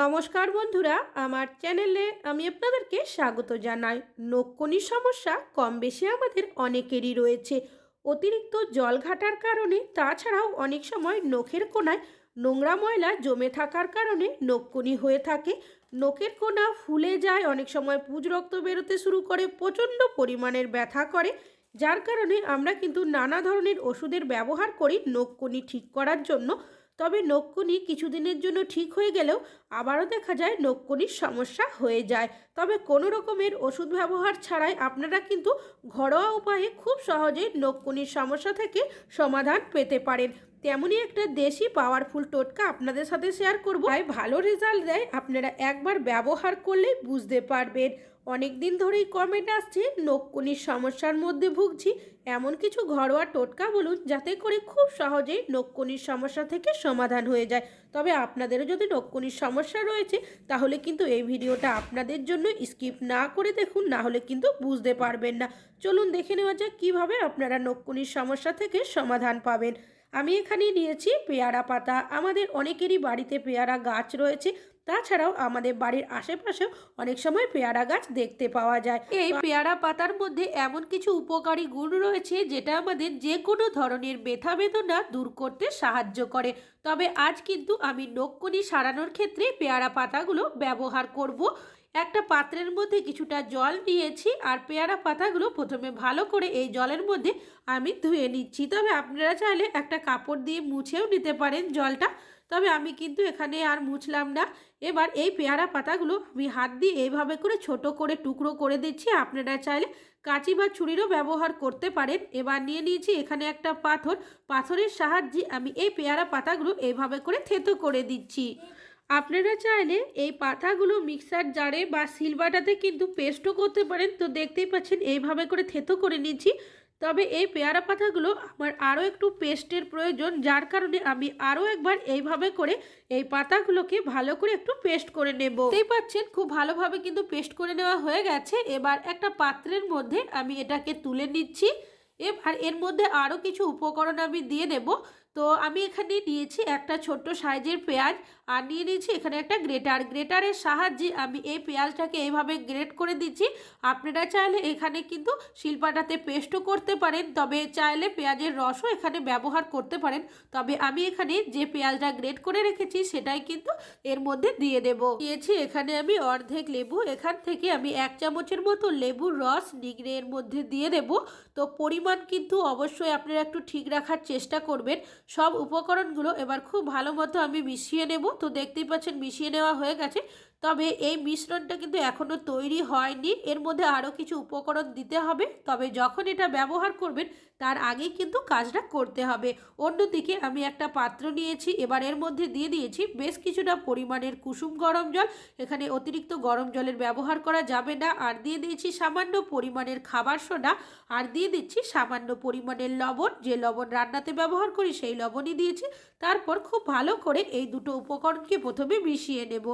নমস্কার বন্ধুরা, আমার চ্যানেলে আমি আপনাদেরকে স্বাগত জানাই। নক্ষণির সমস্যা কম বেশি আমাদের অনেকেরই রয়েছে। অতিরিক্ত জল ঘাটার কারণে, তাছাড়াও অনেক সময় নখের কোনায় নোংরা ময়লা জমে থাকার কারণে নক্ষণি হয়ে থাকে। নখের কোনা ফুলে যায়, অনেক সময় পুজ রক্ত বেরোতে শুরু করে, প্রচণ্ড পরিমাণের ব্যথা করে। যার কারণে আমরা কিন্তু নানা ধরনের ওষুধের ব্যবহার করি নখকনি ঠিক করার জন্য। তবে নখকুনি কিছুদিনের জন্য ঠিক হয়ে গেলেও আবারও দেখা যায় নখকুনির সমস্যা হয়ে যায়। তবে কোনো রকমের ওষুধ ব্যবহার ছাড়াই আপনারা কিন্তু ঘরোয়া উপায়ে খুব সহজেই নখকুনির সমস্যা থেকে সমাধান পেতে পারেন। তেমনই একটা দেশি পাওয়ারফুল টোটকা আপনাদের সাথে শেয়ার করব। তাই ভালো রেজাল্ট দেয়, আপনারা একবার ব্যবহার করলেই বুঝতে পারবেন। অনেক দিন ধরেই কমেন্ট আসছে নখকুনির সমস্যার মধ্যে ভুগছি। এমন কিছু ঘরোয়া টোটকা বলুন, যাতে করে খুব সহজেই নখকুনির সমস্যা থেকে সমাধান হয়ে যায়। তবে আপনাদেরও যদি নখকুনির সমস্যা রয়েছে, তাহলে কিন্তু এই ভিডিওটা আপনাদের জন্য স্কিপ না করে দেখুন, না হলে কিন্তু বুঝতে পারবেন না। চলুন দেখে নেওয়া যাক, কীভাবে আপনারা নখকুনির সমস্যা থেকে সমাধান পাবেন। আমি এখানে নিয়েছি পেয়ারা পাতা। আমাদের অনেকেরই বাড়িতে পেয়ারা গাছ রয়েছে। তাছাড়াও আমাদের বাড়ির আশেপাশেও অনেক সময় পেয়ারা গাছ দেখতে পাওয়া যায়। এই পেয়ারা পাতার মধ্যে এমন কিছু উপকারী গুণ রয়েছে, যেটা আমাদের যে কোনো ধরনের ব্যথা বেদনা দূর করতে সাহায্য করে। তবে আজ কিন্তু আমি নখকনি সারানোর ক্ষেত্রে পেয়ারা পাতাগুলো ব্যবহার করব। একটা পাত্রের মধ্যে কিছুটা জল নিয়েছি আর পেয়ারা পাতাগুলো প্রথমে ভালো করে এই জলের মধ্যে আমি ধুয়ে নিচ্ছি। তবে আপনারা চাইলে একটা কাপড় দিয়ে মুছেও নিতে পারেন জলটা। তবে আমি কিন্তু এখানে আর মুছলাম না। এবার এই পেয়ারা পাতাগুলো আমি হাত দিয়ে এইভাবে করে ছোট করে টুকরো করে দিচ্ছি। আপনারা চাইলে কাঁচি বা ছুরিরও ব্যবহার করতে পারেন। এবার নিয়ে নিয়েছি এখানে একটা পাথর। পাথরের সাহায্যে আমি এই পেয়ারা পাতাগুলো এইভাবে করে থেতো করে দিচ্ছি। আপনারা চাইলে এই পাতাগুলো মিক্সার জারে বা সিলবাটাতে কিন্তু পেস্টও করতে পারেন। তো দেখতেই পাচ্ছেন, এইভাবে করে থেতো করে নিচ্ছি। তবে এই পেয়ারা পাতাগুলো আমার আরও একটু পেস্টের প্রয়োজন, যার কারণে আমি আরও একবার এইভাবে করে এই পাতাগুলোকে ভালো করে একটু পেস্ট করে নেব। দেখতেই পাচ্ছেন, খুব ভালোভাবে কিন্তু পেস্ট করে নেওয়া হয়ে গেছে। এবার একটা পাত্রের মধ্যে আমি এটাকে তুলে নিচ্ছি। এবার এর মধ্যে আরও কিছু উপকরণ আমি দিয়ে দেব তো আমি এখানে নিয়েছি একটা ছোট্ট সাইজের পেঁয়াজ আর নিয়ে নিয়েছি এখানে একটা গ্রেটার। গ্রেটারের সাহায্যে আমি এই পেঁয়াজটাকে এইভাবে গ্রেট করে দিচ্ছি। আপনারা চাইলে এখানে কিন্তু শিল্পাটাতে পেস্টও করতে পারেন, তবে চাইলে পেঁয়াজের রসও এখানে ব্যবহার করতে পারেন। তবে আমি এখানে যে পেঁয়াজটা গ্রেট করে রেখেছি সেটাই কিন্তু এর মধ্যে দিয়ে দেব। দিয়েছি এখানে আমি অর্ধেক লেবু, এখান থেকে আমি এক চামচের মতো লেবুর রস নিগড়ে এর মধ্যে দিয়ে দেব। তো পরিমাণ কিন্তু অবশ্যই আপনারা একটু ঠিক রাখার চেষ্টা করবেন। সব উপকরণগুলো এবার খুব ভালো মতো আমি মিশিয়ে নেব। তো দেখতেই পাচ্ছেন, মিশিয়ে নেওয়া হয়ে গেছে। তবে এই মিশ্রণটা কিন্তু এখনও তৈরি হয়নি। এর মধ্যে আরও কিছু উপকরণ দিতে হবে। তবে যখন এটা ব্যবহার করবেন, তার আগেই কিন্তু কাজটা করতে হবে। অন্যদিকে আমি একটা পাত্র নিয়েছি। এবার এর মধ্যে দিয়ে দিয়েছি বেশ কিছুটা পরিমাণের কুসুম গরম জল। এখানে অতিরিক্ত গরম জলের ব্যবহার করা যাবে না। আর দিয়ে দিয়েছি সামান্য পরিমাণের খাবার সোডা। আর দিয়ে দিচ্ছি সামান্য পরিমাণের লবণ। যে লবণ রান্নাতে ব্যবহার করি, সেই লবণই দিয়েছি। তারপর খুব ভালো করে এই দুটো উপকরণকে প্রথমে মিশিয়ে নেব।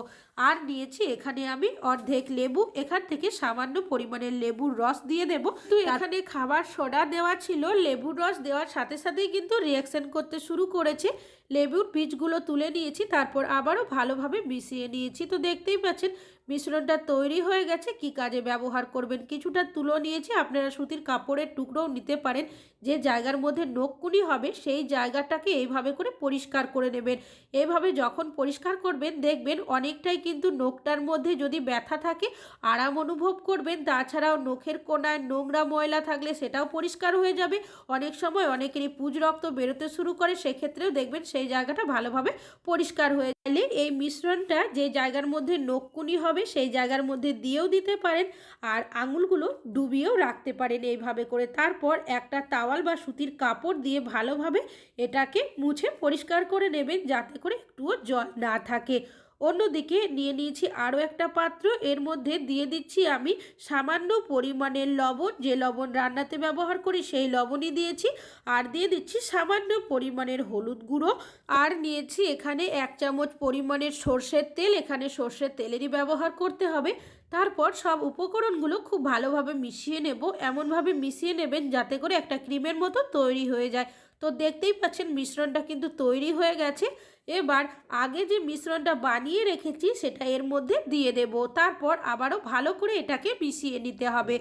আর নিয়েছি এখানে আমি অর্ধেক লেবু এখান থেকে সামান্য পরিমাণের লেবুর রস দিয়ে দেব। তো এখানে খাবার সোডা দেওয়া ছিল লেবুর রস দেওয়ার সাথে সাথেই কিন্তু রিয়াকশন করতে শুরু করেছে। লেবুর বীজগুলো তুলে নিয়েছি তারপর আবারও ভালোভাবে মিশিয়ে নিয়েছি। তো দেখতেই পাচ্ছেন মিশ্রণটা তৈরি হয়ে গেছে। কি কাজে ব্যবহার করবেন? কিছুটা তুলো নিয়েছি। আপনারা সুতির কাপড়ের টুকরোও নিতে পারেন। যে জায়গার মধ্যে নখকুনি হবে, সেই জায়গাটাকে এইভাবে করে পরিষ্কার করে নেবেন। এইভাবে যখন পরিষ্কার করবেন, দেখবেন অনেকটাই কিন্তু নখটার মধ্যে যদি ব্যথা থাকে, আরাম অনুভব করবেন। তাছাড়াও নখের কোনায় নোংরা ময়লা থাকলে সেটাও পরিষ্কার হয়ে যাবে। অনেক সময় অনেকেরই পুজ রক্ত বেরোতে শুরু করে, সেক্ষেত্রেও দেখবেন সেই জায়গাটা ভালোভাবে পরিষ্কার হয়ে গেলে এই মিশ্রণটা যে জায়গার মধ্যে নখকুনি হবে, সেই জায়গার মধ্যে দিয়েও দিতে পারেন আর আঙুলগুলো ডুবিয়েও রাখতে পারেন এইভাবে করে। তারপর একটা তাওয়াল বা সুতির কাপড় দিয়ে ভালোভাবে এটাকে মুছে পরিষ্কার করে নেবেন যাতে করে একটুও জল না থাকে। অন্যদিকে নিয়ে নিয়েছি আরও একটা পাত্র। এর মধ্যে দিয়ে দিচ্ছি আমি সামান্য পরিমাণের লবণ। যে লবণ রান্নাতে ব্যবহার করি সেই লবণই দিয়েছি। আর দিয়ে দিচ্ছি সামান্য পরিমাণের হলুদ গুঁড়ো। আর নিয়েছি এখানে এক চামচ পরিমাণের সর্ষের তেল। এখানে সর্ষের তেলেরই ব্যবহার করতে হবে। তারপর সব উপকরণগুলো খুব ভালোভাবে মিশিয়ে নেব। এমনভাবে মিশিয়ে নেবেন যাতে করে একটা ক্রিমের মতো তৈরি হয়ে যায়। তো দেখতেই পাচ্ছেন মিশ্রণটা কিন্তু তৈরি হয়ে গেছে। এবার আগে যে মিশ্রণটা বানিয়ে রেখেছি সেটা এর মধ্যে দিয়ে দেব। তারপর আবারও ভালো করে এটাকে মিশিয়ে নিতে হবে।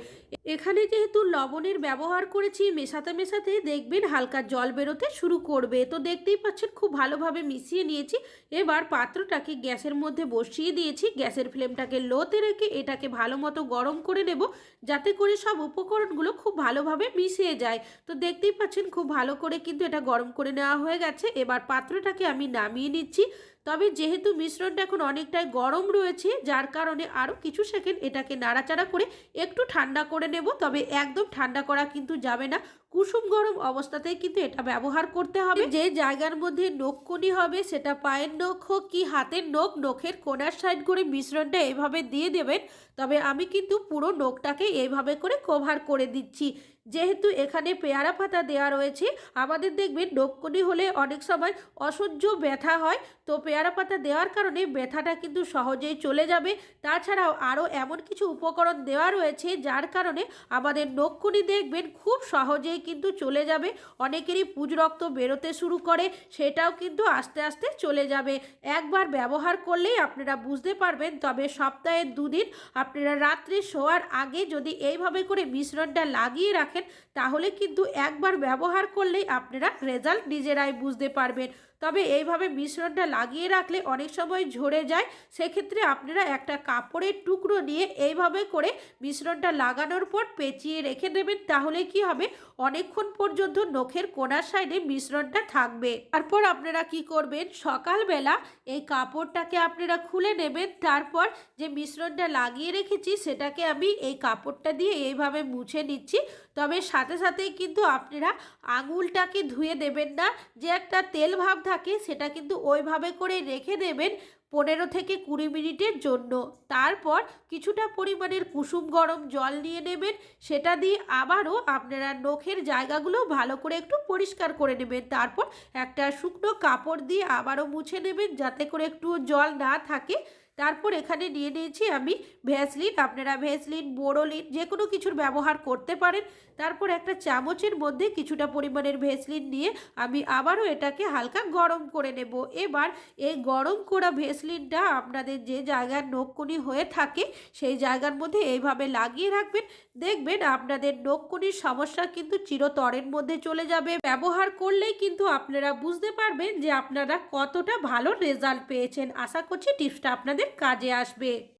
এখানে যেহেতু লবণের ব্যবহার করেছি, মেশাতে মেশাতে দেখবেন হালকা জল বেরোতে শুরু করবে। তো দেখতেই পাচ্ছেন খুব ভালোভাবে মিশিয়ে নিয়েছি। এবার পাত্রটাকে গ্যাসের মধ্যে বসিয়ে দিয়েছি। গ্যাসের ফ্লেমটাকে লোতে রেখে এটাকে ভালো মতো গরম করে নেব, যাতে করে সব উপকরণগুলো খুব ভালোভাবে মিশিয়ে যায়। তো দেখতেই পাচ্ছেন খুব ভালো করে কিন্তু এটা গরম করে নেওয়া হয়ে গেছে। এবার পাত্রটাকে আমি নামিয়ে নিচ্ছি। তবে যেহেতু মিশ্রণটা এখন অনেকটাই গরম রয়েছে, যার কারণে আরও কিছু সেকেন্ড এটাকে নাড়াচাড়া করে একটু ঠান্ডা করে নেব। তবে একদম ঠান্ডা করা কিন্তু যাবে না। কুসুম গরম অবস্থাতেই কিন্তু এটা ব্যবহার করতে হবে। যে জায়গার মধ্যে নখকুনি হবে, সেটা পায়ের নখ হোক কি হাতের নখ, নখের কোনার সাইড করে মিশ্রণটা এভাবে দিয়ে দেবেন। তবে আমি কিন্তু পুরো নখটাকে এইভাবে করে কভার করে দিচ্ছি। যেহেতু এখানে পেয়ারা পাতা দেওয়া রয়েছে, আমাদের দেখবেন নখকুনি হলে অনেক সময় অসহ্য ব্যথা হয়। তো পেয়ারা পাতা দেওয়ার কারণে ব্যথাটা কিন্তু সহজেই চলে যাবে। তাছাড়াও আরও এমন কিছু উপকরণ দেওয়া রয়েছে, যার কারণে আমাদের নক্ষুনি দেখবেন খুব সহজেই কিন্তু চলে যাবে। অনেকেরই পুজ রক্ত বেরোতে শুরু করে, সেটাও কিন্তু আস্তে আস্তে চলে যাবে। একবার ব্যবহার করলেই আপনারা বুঝতে পারবেন, তবে সপ্তাহে দুদিন আপনারা রাত্রে শোয়ার আগে যদি এইভাবে করে মিশ্রণটা লাগিয়ে রাখেন, তাহলে কিন্তু একবার ব্যবহার করলেই আপনারা রেজাল্ট নিজেরাই বুঝতে পারবেন। তবে এইভাবে মিশ্রণটা লাগিয়ে রাখলে অনেক সময় ঝরে যায়। সেক্ষেত্রে আপনারা একটা কাপড়ের টুকরো নিয়ে এইভাবে করে মিশ্রণটা লাগানোর পর পেঁচিয়ে রেখে দেবেন। তাহলে কি হবে? অনেকক্ষণ পর্যন্ত নখের কোনার সাইডে মিশ্রণটা থাকবে। তারপর আপনারা কি করবেন? সকালবেলা এই কাপড়টাকে আপনারা খুলে নেবেন। তারপর যে মিশ্রণটা লাগিয়ে রেখেছি, সেটাকে আমি এই কাপড়টা দিয়ে এইভাবে মুছে নিচ্ছি। তবে সাথে সাথেই কিন্তু আপনারা আঙুলটাকে ধুয়ে দেবেন না। যে একটা তেল ভাব থাকে সেটা কিন্তু ওইভাবে করে রেখে দেবেন পনেরো থেকে কুড়ি মিনিটের জন্য। তারপর কিছুটা পরিমাণের কুসুম গরম জল নিয়ে নেবেন, সেটা দিয়ে আবারও আপনারা নখের জায়গাগুলো ভালো করে একটু পরিষ্কার করে নেবেন। তারপর একটা শুকনো কাপড় দিয়ে আবারও মুছে নেবেন, যাতে করে একটু জল না থাকে। তারপর এখানে নিয়ে নিয়েছি আমি ভ্যাসলিন আপনারা ভ্যাসলিন বোরোলিন যে কোনো কিছুর ব্যবহার করতে পারেন। তারপর একটা চামচের মধ্যে কিছুটা পরিমাণের ভেসলিন নিয়ে আমি আবারও এটাকে হালকা গরম করে নেব। এবার এই গরম করা ভেসলিনটা আপনাদের যে জায়গার নখকুনি হয়ে থাকে, সেই জায়গার মধ্যে এইভাবে লাগিয়ে রাখবেন। দেখবেন আপনাদের নখকুনির সমস্যা কিন্তু চিরতরের মধ্যে চলে যাবে। ব্যবহার করলেই কিন্তু আপনারা বুঝতে পারবেন যে আপনারা কতটা ভালো রেজাল্ট পেয়েছেন। আশা করছি টিপসটা আপনাদের কাজে আসবে।